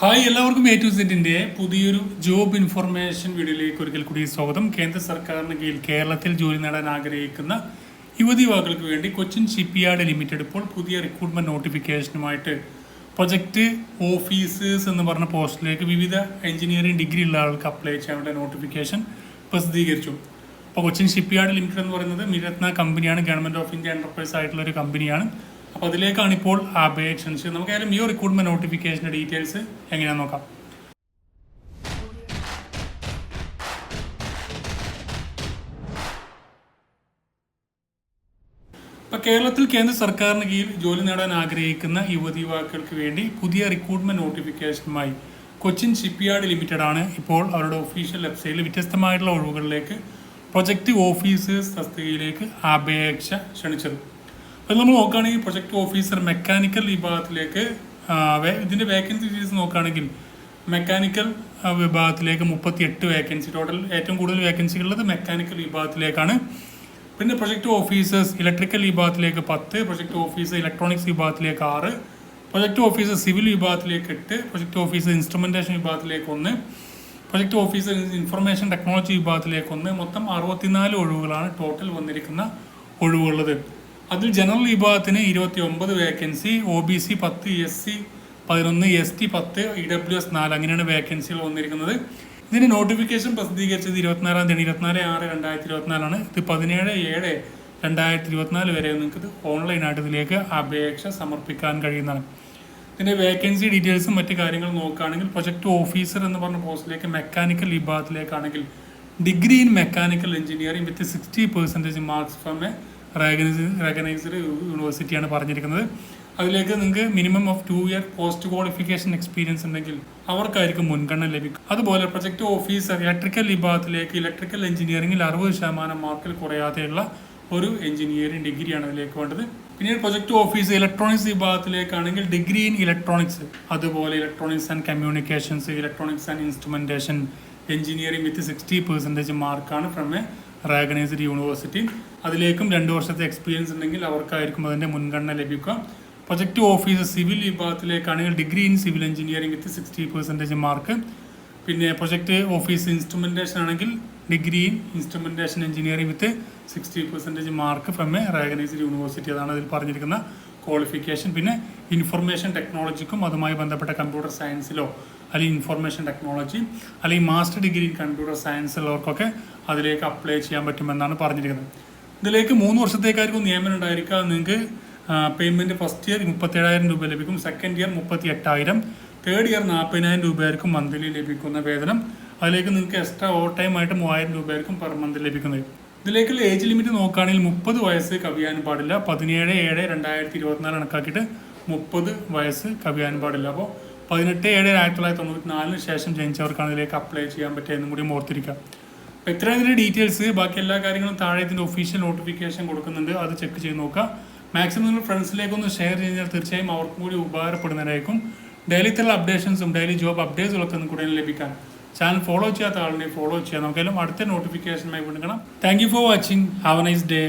Hi എല്ലാവർക്കും A to സെറ്റിന്റെ പുതിയൊരു ജോബ് ഇൻഫർമേഷൻ വീഡിയോയിലേക്ക് ഒരിക്കൽ കൂടി സ്വാഗതം. കേന്ദ്ര സർക്കാരിന് കീഴിൽ കേരളത്തിൽ ജോലി നേടാൻ ആഗ്രഹിക്കുന്ന യുവതി യുവാക്കൾക്ക് വേണ്ടി കൊച്ചിൻ ഷിപ്പ്യാർഡ് ലിമിറ്റഡ് ഇപ്പോൾ പുതിയ റിക്രൂട്ട്മെന്റ് നോട്ടിഫിക്കേഷനുമായിട്ട് പ്രൊജക്റ്റ് ഓഫീസേഴ്സ് എന്ന് പറഞ്ഞ പോസ്റ്റിലേക്ക് വിവിധ എഞ്ചിനീയറിംഗ് ഡിഗ്രി ഉള്ള ആൾക്ക് അപ്ലൈ ചെയ്യാനുള്ള നോട്ടിഫിക്കേഷൻ പ്രസിദ്ധീകരിച്ചു. അപ്പോൾ കൊച്ചിൻ ഷിപ്പ്യാർഡ് ലിമിറ്റഡ് എന്ന് പറയുന്നത് മിരത്ന കമ്പനിയാണ് ഗവൺമെന്റ് ഓഫ് ഇന്ത്യ എന്റർപ്രൈസ് ആയിട്ടുള്ള ഒരു കമ്പനിയാണ് അപ്പോൾ അതിലേക്കാണ് ഇപ്പോൾ അപേക്ഷ. നമുക്ക് ഏതായാലും ഈ റിക്രൂട്ട്മെന്റ് നോട്ടിഫിക്കേഷന്റെ ഡീറ്റെയിൽസ് എങ്ങനെയാണെന്ന് നോക്കാം. ഇപ്പോൾ കേരളത്തിൽ കേന്ദ്ര സർക്കാരിന് കീഴിൽ ജോലി നേടാൻ ആഗ്രഹിക്കുന്ന യുവതി യുവാക്കൾക്ക് വേണ്ടി പുതിയ റിക്രൂട്ട്മെന്റ് നോട്ടിഫിക്കേഷനുമായി കൊച്ചിൻ ഷിപ്പ്യാർഡ് ലിമിറ്റഡ് ആണ് ഇപ്പോൾ അവരുടെ ഒഫീഷ്യൽ വെബ്സൈറ്റിൽ വ്യത്യസ്തമായിട്ടുള്ള ഒഴിവുകളിലേക്ക് പ്രൊജക്ട് ഓഫീസേഴ്സ് തസ്തികയിലേക്ക് അപേക്ഷ ക്ഷണിച്ചത്. അപ്പോൾ നമ്മൾ നോക്കുകയാണെങ്കിൽ പ്രൊജക്ട് ഓഫീസർ മെക്കാനിക്കൽ വിഭാഗത്തിലേക്ക് ഇതിന്റെ വേക്കൻസി ഡീറ്റെയിൽസ് നോക്കുകയാണെങ്കിൽ മെക്കാനിക്കൽ വിഭാഗത്തിലേക്ക് മുപ്പത്തി എട്ട് വേക്കൻസി ടോട്ടൽ ഏറ്റവും കൂടുതൽ വേക്കൻസി ഉള്ളത് മെക്കാനിക്കൽ വിഭാഗത്തിലേക്കാണ്. പിന്നെ പ്രൊജക്ട് ഓഫീസേഴ്സ് ഇലക്ട്രിക്കൽ വിഭാഗത്തിലേക്ക് പത്ത് പ്രൊജക്ട് ഓഫീസർ ഇലക്ട്രോണിക്സ് വിഭാഗത്തിലേക്ക് ആറ് പ്രൊജക്ട് ഓഫീസർ സിവിൽ വിഭാഗത്തിലേക്ക് എട്ട് പ്രൊജക്ട് ഓഫീസർ ഇൻസ്ട്രുമെന്റേഷൻ വിഭാഗത്തിലേക്ക് ഒന്ന് പ്രൊജക്ട് ഓഫീസർ ഇൻഫർമേഷൻ ടെക്നോളജി വിഭാഗത്തിലേക്ക് ഒന്ന്. മൊത്തം അറുപത്തിനാല് ഒഴിവുകളാണ് ടോട്ടൽ വന്നിരിക്കുന്ന ഒഴിവുള്ളത്. അതിൽ ജനറൽ വിഭാഗത്തിന് ഇരുപത്തി ഒമ്പത് വേക്കൻസി ഒ ബി സി പത്ത് എസ് സി പതിനൊന്ന് എസ് ടി പത്ത് ഇ ഡബ്ല്യു എസ് നാല് അങ്ങനെയാണ് വേക്കൻസികൾ വന്നിരിക്കുന്നത്. ഇതിന്റെ നോട്ടിഫിക്കേഷൻ പ്രസിദ്ധീകരിച്ചത് ഇരുപത്തിനാലാം തീയതി ഇരുപത്തിനാല് ആറ് രണ്ടായിരത്തി ഇരുപത്തിനാലാണ് ഇത് പതിനേഴ് ഏഴ് രണ്ടായിരത്തി ഇരുപത്തിനാല് വരെ നിങ്ങൾക്ക് ഇത് ഓൺലൈനായിട്ട് ഇതിലേക്ക് അപേക്ഷ സമർപ്പിക്കാൻ കഴിയുന്നതാണ്. ഇതിന്റെ വേക്കൻസി ഡീറ്റെയിൽസും മറ്റു കാര്യങ്ങൾ നോക്കുകയാണെങ്കിൽ പ്രൊജക്ട് ഓഫീസർ എന്ന് പറഞ്ഞ പോസ്റ്റിലേക്ക് mechanical വിഭാഗത്തിലേക്കാണെങ്കിൽ degree in mechanical engineering with sixty percentage marks from a recognise recognised യൂണിവേഴ്സിറ്റിയാണ് പറഞ്ഞിരിക്കുന്നത്. അതിലേക്ക് നിങ്ങൾക്ക് minimum of two year post qualification experience ഉണ്ടെങ്കിൽ അവർക്കായിരിക്കും മുൻഗണന ലഭിക്കും. അതുപോലെ പ്രൊജക്ട് ഓഫീസർ ഇലക്ട്രിക്കൽ വിഭാഗത്തിലേക്ക് ഇലക്ട്രിക്കൽ എഞ്ചിനീയറിംഗിൽ അറുപത് ശതമാനം മാർക്കിൽ കുറയാതെയുള്ള ഒരു എഞ്ചിനീയറിംഗ് ഡിഗ്രിയാണ് അതിലേക്ക് വേണ്ടത്. പിന്നീട് പ്രൊജക്ട് ഓഫീസ് ഇലക്ട്രോണിക്സ് വിഭാഗത്തിലേക്കാണെങ്കിൽ ഡിഗ്രി ഇൻ ഇലക്ട്രോണിക്സ് അതുപോലെ electronics and communications electronics and instrumentation engineering with sixty percentage മാർക്കാണ് ഫ്രം എ റെക്കഗ്നൈസ്ഡ് യൂണിവേഴ്സിറ്റി അതിലേക്കും രണ്ട് വർഷത്തെ എക്സ്പീരിയൻസ് ഉണ്ടെങ്കിൽ അവർക്കായിരിക്കും അതിന്റെ മുൻഗണന ലഭിക്കുക. Project office civil വിഭാഗത്തിലേക്കാണെങ്കിൽ degree in civil engineering with sixty percentage mark പിന്നെ പ്രൊജക്റ്റ് ഓഫീസ് ഇൻസ്ട്രുമെന്റേഷൻ ആണെങ്കിൽ degree in instrumentation engineering with sixty percentage mark from a recognised university അതാണ് അതിൽ പറഞ്ഞിരിക്കുന്ന ക്വാളിഫിക്കേഷൻ പിന്നെ ഇൻഫർമേഷൻ ടെക്നോളജിക്കും അതുമായി ബന്ധപ്പെട്ട കമ്പ്യൂട്ടർ സയൻസിലോ അല്ലെങ്കിൽ ഇൻഫർമേഷൻ ടെക്നോളജി അല്ലെങ്കിൽ മാസ്റ്റർ ഡിഗ്രി കമ്പ്യൂട്ടർ സയൻസ് ഉള്ളവർക്കൊക്കെ അതിലേക്ക് അപ്ലൈ ചെയ്യാൻ പറ്റുമെന്നാണ് പറഞ്ഞിരിക്കുന്നത്. ഇതിലേക്ക് മൂന്ന് വർഷത്തേക്കായിരിക്കും നിയമനം ഉണ്ടായിരിക്കുക. നിങ്ങൾക്ക് പേയ്മെന്റ് ഫസ്റ്റ് ഇയർ മുപ്പത്തേഴായിരം രൂപ ലഭിക്കും. സെക്കൻഡ് ഇയർ മുപ്പത്തി എട്ടായിരം തേർഡ് ഇയർ നാൽപ്പതിനായിരം രൂപയായിരിക്കും മന്ത്ലി ലഭിക്കുന്ന വേതനം. അതിലേക്ക് നിങ്ങൾക്ക് എക്സ്ട്രാ ഓവർ ടൈം ആയിട്ട് മൂവായിരം രൂപയായിരിക്കും പെർ മന്ത് ലഭിക്കുന്നത്. ഇതിലേക്കുള്ള ഏജ് ലിമിറ്റ് നോക്കുകയാണെങ്കിൽ മുപ്പത് വയസ്സ് കവിയാൻ പാടില്ല. പതിനേഴ് ഏഴ് രണ്ടായിരത്തി ഇരുപത്തിനാല് കണക്കാക്കിയിട്ട് മുപ്പത് വയസ്സ് കവിയാൻ പാടില്ല. അപ്പോൾ പതിനെട്ട് ഏഴ് ആയിരത്തി തൊള്ളായിരത്തി തൊണ്ണൂറ്റി നാലിന് ശേഷം ജനിച്ചവർക്കാണ് ഇതിലേക്ക് അപ്ലൈ ചെയ്യാൻ പറ്റുക എന്നും കൂടി ഓർത്തിരിക്കുക. അപ്പോൾ ഇത്രയും ഇതിന്റെ ഡീറ്റെയിൽസ് ബാക്കി എല്ലാ കാര്യങ്ങളും താഴെ ഇതിന്റെ ഒഫീഷ്യൽ നോട്ടിഫിക്കേഷൻ കൊടുക്കുന്നുണ്ട്. അത് ചെക്ക് ചെയ്ത് നോക്കുക. മാക്സിമം നിങ്ങൾ ഫ്രണ്ട്സിലേക്കൊന്ന് ഷെയർ ചെയ്താൽ തീർച്ചയായും അവർക്കും കൂടി ഉപകാരപ്പെടുന്നതായിരിക്കും ഡെയിലി തരുന്ന അപ്ഡേഷൻസും ഡെയിലി ജോബ് അപ്ഡേറ്റ്സുകളൊക്കെ ഒന്ന് കൂടുതൽ ലഭിക്കാൻ. ചാനൽ ഫോളോ ചെയ്യാത്ത ആളിനെ ഫോളോ ചെയ്യാം നമുക്കെല്ലാം അടുത്ത നോട്ടിഫിക്കേഷനുമായി വിടുക്കണം thank you for watching have a nice day